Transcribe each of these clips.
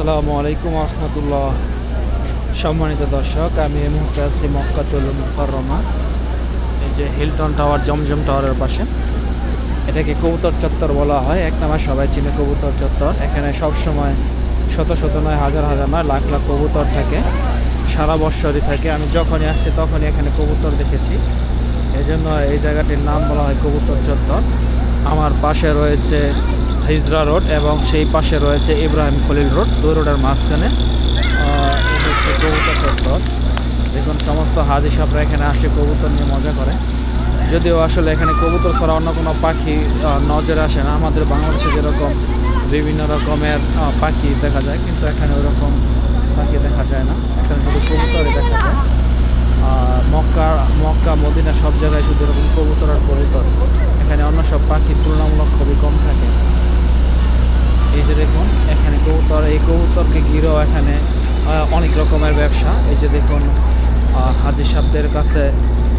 আসসালামু আলাইকুম রহমতুল্লাহ সম্মানিত দর্শক, আমি এই মুহূর্তে আছি মক্কাতুল মুকাররমা, এই যে হিলটন টাওয়ার, জমজম টাওয়ারের পাশে। এটাকে কবুতর চত্বর বলা হয়, এক নামে সবাই চিনে কবুতর চত্বর। এখানে সব সময় শত শত নয়, হাজার হাজার নয়, লাখ লাখ কবুতর থাকে, সারা বৎসরই থাকে। আমি যখনই আসছি তখনই এখানে কবুতর দেখেছি। এই জন্য এই জায়গাটির নাম বলা হয় কবুতর চত্বর। আমার পাশে রয়েছে হিজরা রোড এবং সেই পাশে রয়েছে ইব্রাহিম খলিল রোড। দুই রোডের মাঝখানে কবুতর চত্বর। দেখুন, সমস্ত হাজি সাপরা এখানে আসে কবুতর নিয়ে মজা করে। যদিও আসলে এখানে কবুতর ছাড়া অন্য কোনো পাখি নজরে আসে না। আমাদের বাংলাদেশে যেরকম বিভিন্ন রকমের পাখি দেখা যায়, কিন্তু এখানে ওরকম পাখি দেখা যায় না। এখানে শুধু কবুতরই দেখা যায়। মক্কা মক্কা, মদিনা সব জায়গায় শুধু এরকম কবুতর আর কবুতর। এখানে অন্য সব পাখি তুলনামূলক খুবই কম থাকে। এই যে দেখুন এখানে কবুতর এই কবুতরকে ঘিরেও এখানে অনেক রকমের ব্যবসা। এই যে দেখুন আহ, হাজি সাহেবদের কাছে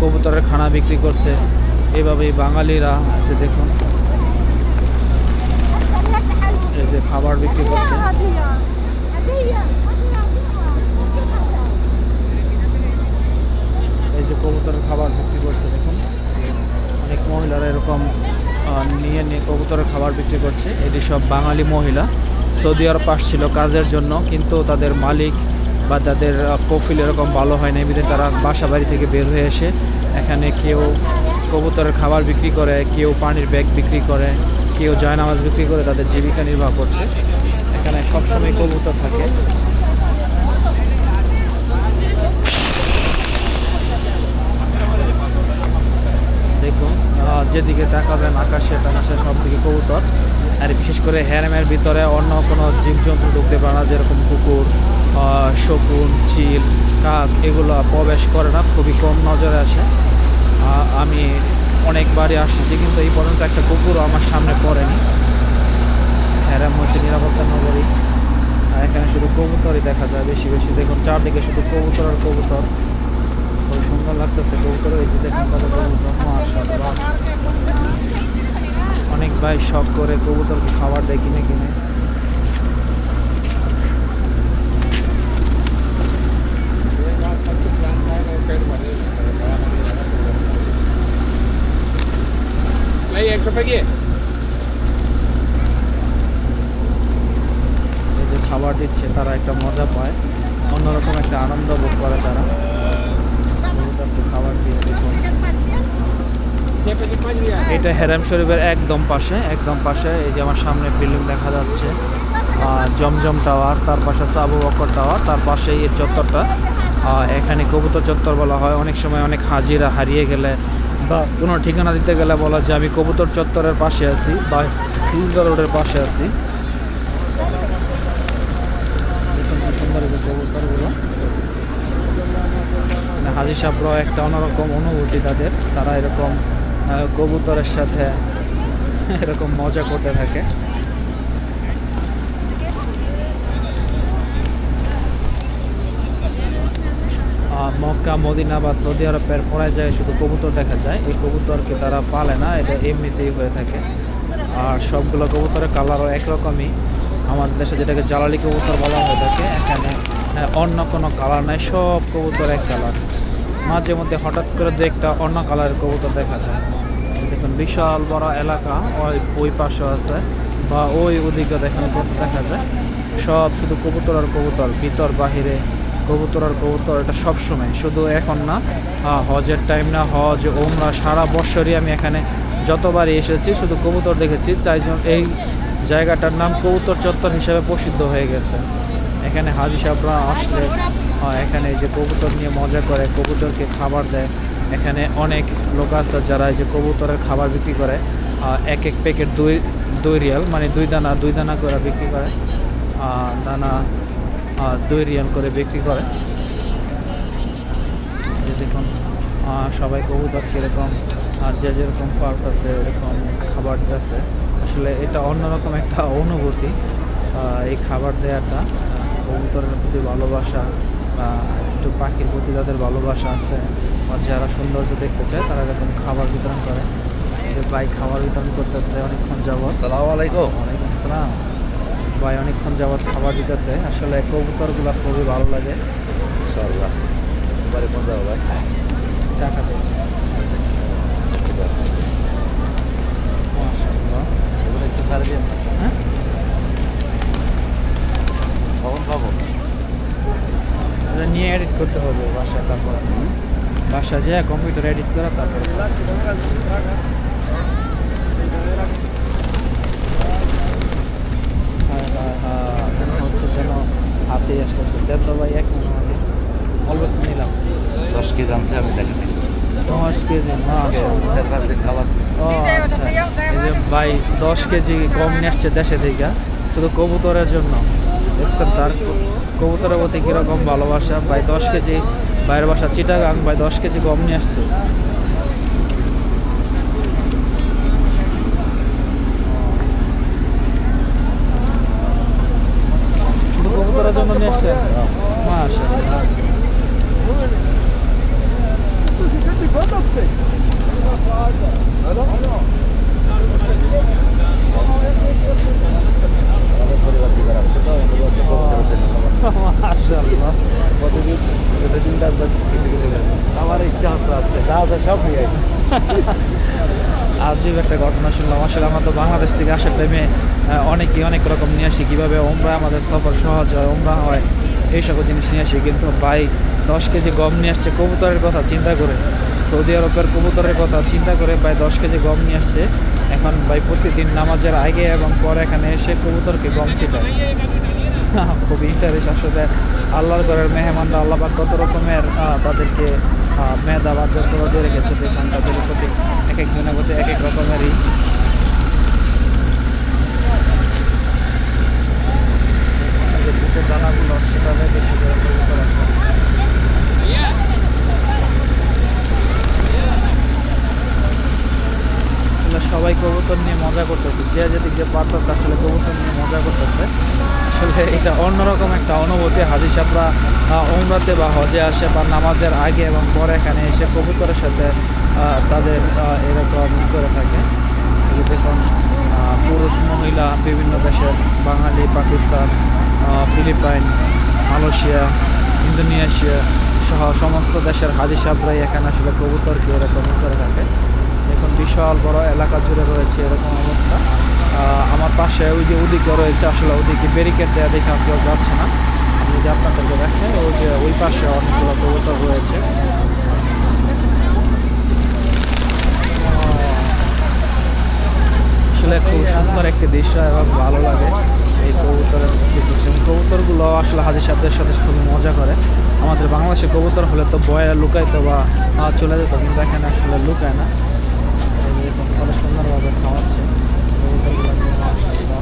কবুতরের খানা বিক্রি করছে। এভাবেই বাঙালিরা যে দেখুন এই যে খাবার বিক্রি করছে। এই যে কবুতরের খাবার বিক্রি করছে। নিয়ে খাবার বিক্রি করছে। এটি সব বাঙালি মহিলা। সৌদি আরব ছিল কাজের জন্য, কিন্তু তাদের মালিক বা তাদের কফিল এরকম ভালো হয় না এমনিতে তারা বাসা বাড়ি থেকে বের হয়ে এসে এখানে কেউ কবুতরের খাবার বিক্রি করে, কেউ পানির ব্যাগ বিক্রি করে, কেউ জয়নামাজ বিক্রি করে, তাদের জীবিকা নির্বাহ করছে। এখানে সবসময় কবুতর থাকে। দেখুন যেদিকে তাকাবেন আকাশে টাকাশে সব দিকে কবুতর। আর বিশেষ করে হ্যারেমের ভিতরে অন্য কোনো জীবজন্তু ঢুকতে পারে না, যেরকম কুকুর শকুন, চিল, কাক, এগুলো প্রবেশ করে না, খুবই কম নজরে আসে। আমি অনেকবারই আসছি, কিন্তু এই পর্যন্ত একটা কুকুরও আমার সামনে পড়েনি। হ্যারাম হচ্ছে নিরাপত্তা নগরী এখানে শুধু কবুতরই দেখা যায়, বেশি বেশি। দেখুন, চারদিকে শুধু কবুতর আর কবুতর। খুবই সুন্দর লাগতেছে কবুতর এই যে দেখুন কত অনেক ভাই শখ করে কবুতরকে খাবার দেয় কিনে কিনে। টাকা এই যে খাবার দিচ্ছে তারা একটা মজা পায়। অন্যরকম একটা আনন্দ ভোগ করে তারা কবুতরকে খাবার দিয়ে দেখুন এটা হেরাম শরীফের একদম পাশে একদম পাশে। এই যে আমার সামনে বিল্ডিং দেখা যাচ্ছে। জমজম টাওয়ার, তার পাশে আছে আবু বকর টাওয়ার, তার পাশেই এই চত্বরটা। এখানে কবুতর চত্বর বলা হয়। অনেক সময় অনেক হাজিরা হারিয়ে গেলে বা কোনো ঠিকানা দিতে গেলে বলা যে আমি কবুতর চত্বরের পাশে আছি বা হিলদা রোডের পাশে আছি। দেখুন কি সুন্দর এই যে কবুতরগুলো মানে হাজি সাহেবরাও একটা অন্যরকম অনুভূতি তাদের। তারা এরকম কবুতরের সাথে এরকম মজা করতে থাকে। মক্কা মদিনা বা সৌদি আরবের পড়ায় যায় শুধু কবুতর দেখা যায়। এই কবুতরকে তারা পালে না এটা এমনিতেই হয়ে থাকে। আর সবগুলো কবুতরের কালারও একরকমই। আমাদের দেশে যেটাকে জ্বালালি কবুতর বলা হয়ে থাকে এখানে আহ, অন্য কোনো কালার নাই সব কবুতর এক কালার মাঝে মধ্যে হঠাৎ করে দু একটা অন্য কালারের কবুতর দেখা যায়। দেখুন, বিশাল বড় এলাকা, ওই ওই পাশে আছে বা ওই ওদিকে দেখেন দেখা যায়। সব শুধু কবুতর আর কবুতর, ভিতর, বাহিরে কবুতর আর কবুতর, এটা সব সময় শুধু এখন না হজের টাইম না, হজ ওমরা সারা বছরই আমি এখানে যতবারই এসেছি শুধু কবুতর দেখেছি। তাই জন্য এই জায়গাটার নাম কবুতর চত্বর হিসাবে প্রসিদ্ধ হয়ে গেছে। এখানে হাজি সাহেবরা আসলে এখানে যে কবুতর নিয়ে মজা করে, কবুতরকে খাবার দেয়। এখানে অনেক লোক আছে যারা এই যে কবুতরের খাবার বিক্রি করে এক এক প্যাকেট দুই দুই রিয়াল মানে দুই দানা দুই দানা করে বিক্রি করে দানা দুই রিয়াল করে বিক্রি করে। যে দেখুন সবাই কবুতর কীরকম, আর যে যেরকম পার্ক আছে এরকম খাবার আছে আসলে এটা অন্যরকম একটা অনুভূতি এই খাবার দেওয়াটা কবুতরের প্রতি ভালোবাসা একটু পাখির প্রতি যাদের ভালোবাসা আছে আর যারা সৌন্দর্য দেখতে চায় তারা এরকম খাবার বিতরণ করে। ভাই খাবার বিতরণ করতেছে অনেকক্ষণ যাবত সালাম আলাইকুম। ওয়ালাইকুম আসসালাম। ভাই অনেকক্ষণ যাবৎ খাবার দিতেছে। আসলে কবুতরগুলো খুবই ভালো লাগে। ইনশাআল্লাহ। এবারে কোন যাব ভাই? টাকা দেয় মাশাআল্লাহ। এগুলো একটু ছাড়ে দিন হ্যাঁ কখন খাব এটা নিয়ে এডিট করতে হবে বাসায় তারপর বাসা যে কম্পিউটার এডিট করা তারপরে আসতেছে। ভাই এক অল্প নিলাম। দশ কেজি আনছে আমি দেখে দিই। দশ কেজি মাশাআল্লাহ। চার পাঁচ দিন ও আচ্ছা। ভাই দশ কেজি কম নিয়ে আসছে দেশে থেকে। শুধু কবুতরের জন্য। দেখছেন তার কবুতরের প্রতি কীরকম ভালোবাসা। ভাই দশ কেজি বাইরের বাসা চিটাগাং ভাই দশ কেজি গম নিয়ে আসছে শুধু কবুতরের জন্য নিয়ে আসছে মাশাআল্লাহ আমাদের পরিবার দিবার আছে তো এগুলো হচ্ছে কবুতরের জন্য খাবার। মাশাআল্লাহ প্রতিদিন প্রতিদিন রাত বাদ কিছু কিছু করে। আমার ইচ্ছা হতো আজকে যা আছে সব নিয়ে আইছি। আজীব একটা ঘটনা শুনলাম। আসলে আমরা তো বাংলাদেশ থেকে আসার টাইমে অনেকে অনেক রকম নিয়ে আসি। কীভাবে ওমরা আমাদের সফর সহজ হয়, ওমরা হয়, এই সকল জিনিস নিয়ে আসি। কিন্তু ভাই, দশ কেজি গম নিয়ে আসছে কবুতরের কথা, চিন্তা করে। সৌদি আরবের কবুতরের কথা, চিন্তা করে ভাই দশ কেজি গম নিয়ে আসছে। এখন ভাই প্রতিদিন নামাজের আগে এবং পরে এখানে এসে কবুতরকে গম ছিটায় খুবই ইন্টারেস্ট আসলে। আল্লাহর ঘরের মেহমানরা আল্লাহ কত রকমের তাদেরকে মেধা বা যন্ত্র রেখেছে তাদের প্রতি এক একজনের প্রতি এক এক রকমেরই এই যে বুকের দানাগুলো সেটাতে বেশি করে কবুতর আছে। আসলে সবাই কবুতর নিয়ে মজা করতেছে যে যেদিক যে পারতেছে আসলে কবুতর নিয়ে মজা করতেছে আসলে এটা অন্যরকম একটা অনুভূতি হাজি সাপরা ওমরাতে বা হজে আসে বা নামাজের আগে এবং পরে এখানে এসে কবুতরের সাথে তাদের এরকম করে থাকে। দেখুন পুরুষ, মহিলা, বিভিন্ন দেশের বাঙালি, পাকিস্তান ফিলিপাইন, মালয়েশিয়া, ইন্দোনেশিয়া সহ সমস্ত দেশের হাজি সাপরাই এখানে আসলে কবুতরকে এরকম করে থাকে। দেখুন, বিশাল বড় এলাকা জুড়ে রয়েছে এরকম অবস্থা। আমার পাশে ওই যে ওদিকে রয়েছে আসলে ওদিকে ব্যারিকেড দেওয়া দেখে কেউ যাচ্ছে না। আমি যে আপনাদেরকে দেখে, ওই যে ওই পাশে অনেকগুলো কবুতর রয়েছে। আসলে খুব সুন্দর একটি দৃশ্য এবং ভালো লাগে এই কবুতরের কবুতরগুলো আসলে হাজির সাহেবদের সাথে খুবই মজা করে। আমাদের বাংলাদেশে কবুতর হলে তো বয়ে লুকাইতো বা চলে যেত, কিন্তু এখানে আসলে লুকায় না। দেখুন কত সুন্দরভাবে খাওয়াচ্ছে কবুতরগুলো নিয়ে মাশাআল্লাহ।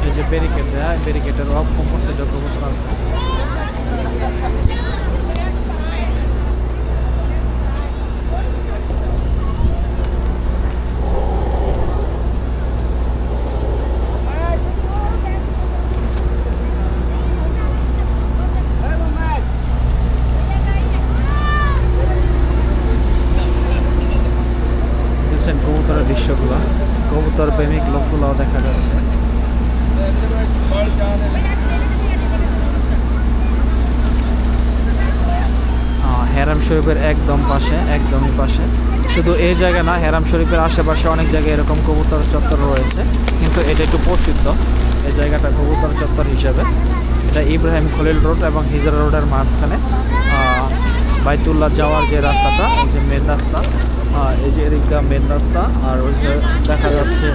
এই যে ব্যারিকেড দেয় ব্যারিকেডের অফ কম্পোস্টে যত কবুতর আছে দেখছেন কবুতরের দৃশ্যগুলো কবুতর প্রেমিক লোকগুলোও দেখা যাচ্ছে আহ, হেরাম শরীফের একদম পাশে, একদমই পাশে। শুধু এই জায়গা না, হেরাম শরীফের আশেপাশে অনেক জায়গায় এরকম কবুতর চত্বর রয়েছে। কিন্তু এটা একটু প্রসিদ্ধ, এই জায়গাটা কবুতর চত্বর হিসেবে। এটা ইব্রাহিম খলিল রোড এবং হিজরা রোডের মাঝখানে। বাইতুল্লাহ যাওয়ার যে রাস্তাটা, এই যে মেন রাস্তা এই যে এদিকটা মেন রাস্তা, আর ওই যে দেখা যাচ্ছে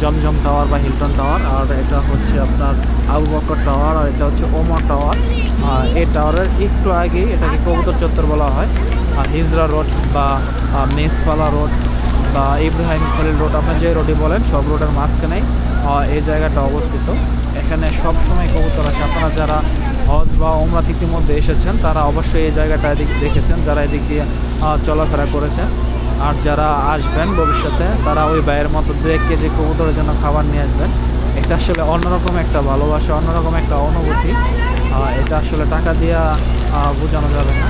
জমজম টাওয়ার বা হিলটন টাওয়ার, আর এটা হচ্ছে আপনার আবু বকর টাওয়ার, আর এটা হচ্ছে ওমর টাওয়ার। আর এই টাওয়ারের একটু আগে এটাকে কবুতর চত্বর বলা হয়, আর হিজরা রোড বা মেসপালা রোড বা ইব্রাহিম খলিল রোড আপনি যে রোডে বলেন, সব রোডের মাঝখানেই এই জায়গাটা অবস্থিত। এখানে সব সময় কবুতর আছে। আপনারা যারা হজ বা ওমরাত ইতিমধ্যে এসেছেন, তারা অবশ্যই এই জায়গাটা এদিক দেখেছেন, যারা এদিক দিয়ে চলাফেরা করেছেন। আর যারা আসবেন ভবিষ্যতে, তারা ওই ভাইয়ের মতো দু এক কেজি কবুতরের জন্য খাবার নিয়ে আসবেন। এটা আসলে অন্যরকম একটা ভালোবাসা, অন্যরকম একটা অনুভূতি। এটা আসলে টাকা দিয়া বোঝানো যাবে না।